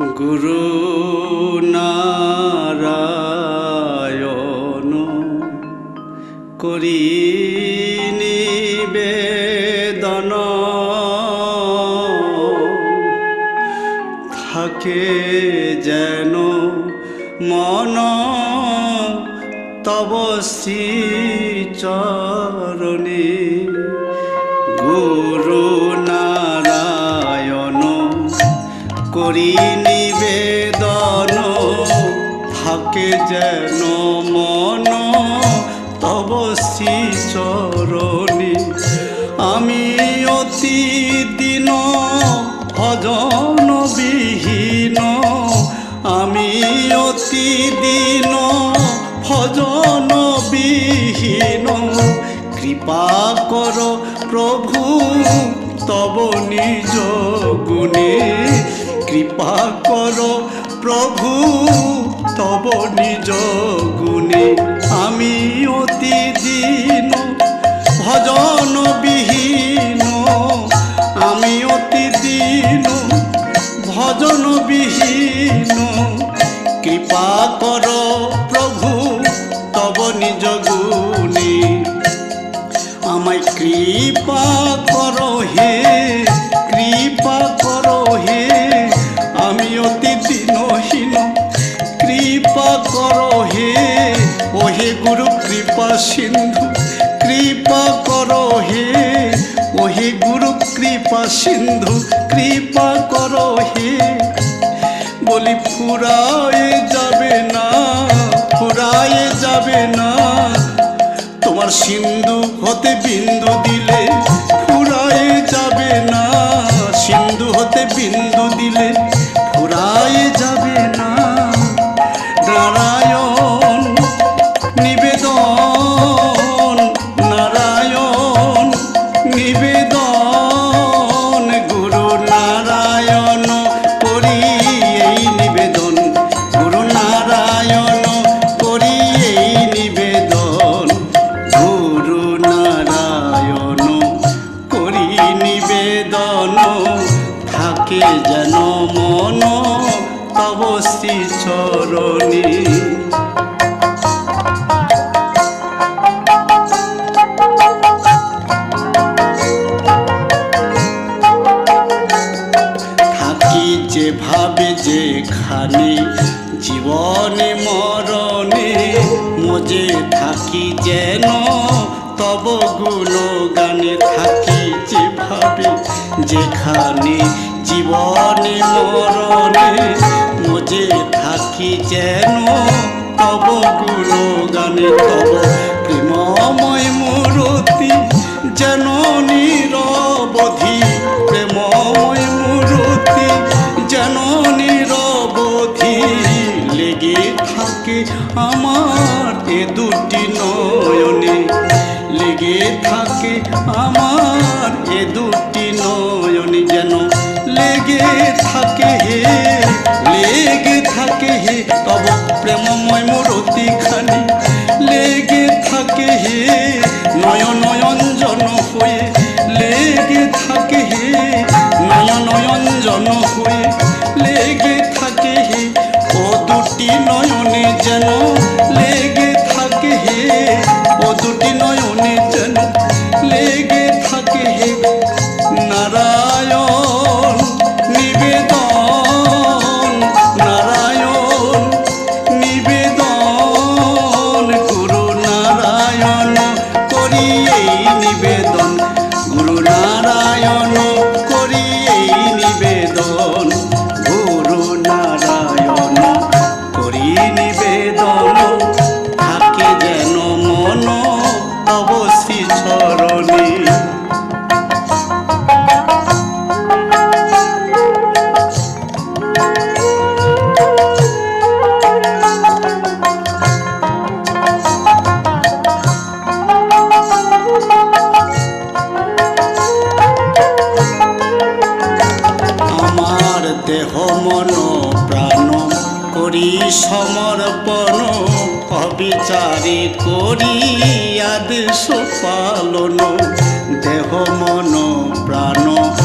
গুরু নারায়ণ করি নিবেদন থাকে যেন মন তব চরণে গুরু নারায়ণ করি থাকে যেন মন তব চরণে। আমি অতি দিন ভজন বিহীন আমি অতি দিন ভজন বিহীন কৃপা কর প্রভু, তব নিজ গুণে। কৃপা কর প্রভু তব নিজ গুণে আমি অতি দিন ভজন বিহীন, আমি অতি দিন ভজন বিহীন। কৃপা কর প্রভু তব নিজ গুণে। আমায় কৃপা করো হে, কৃপা করো হে হে ও হে গুরু কৃপা সিন্ধু, কৃপা করো হে ও হে গুরু কৃপা সিন্ধু, কৃপা করো হে বলি, ফুরায়ে যাবে না, ফুরায়ে যাবে না। তোমার সিন্ধু হতে বিন্দু দিলে ফুরায়ে যাবে না। সিন্ধু হতে বিন্দু দিলে ফুরায়ে যাবে না। নারায়ণ শ্রী চরণী। থাকি যেভাবে যেখানে, জীবনে মরণে মজে থাকি যেন, তব গানে থাকি যেভাবে যেখানে। জীবনে মরণে মজে থাকি যেন, তব গানে তব প্রেমময় মূরতি যেন নিরবধি, প্রেমময় মূরতি যেন নিরবধি লেগে থাকে আমার এ দুটি নয়নে, লেগে থাকে আমার এ দুটি থাকে। গুরু নারায়ণ সমর্পণ অবিচারে করি আদেশ পালন। দেহ মন প্রাণ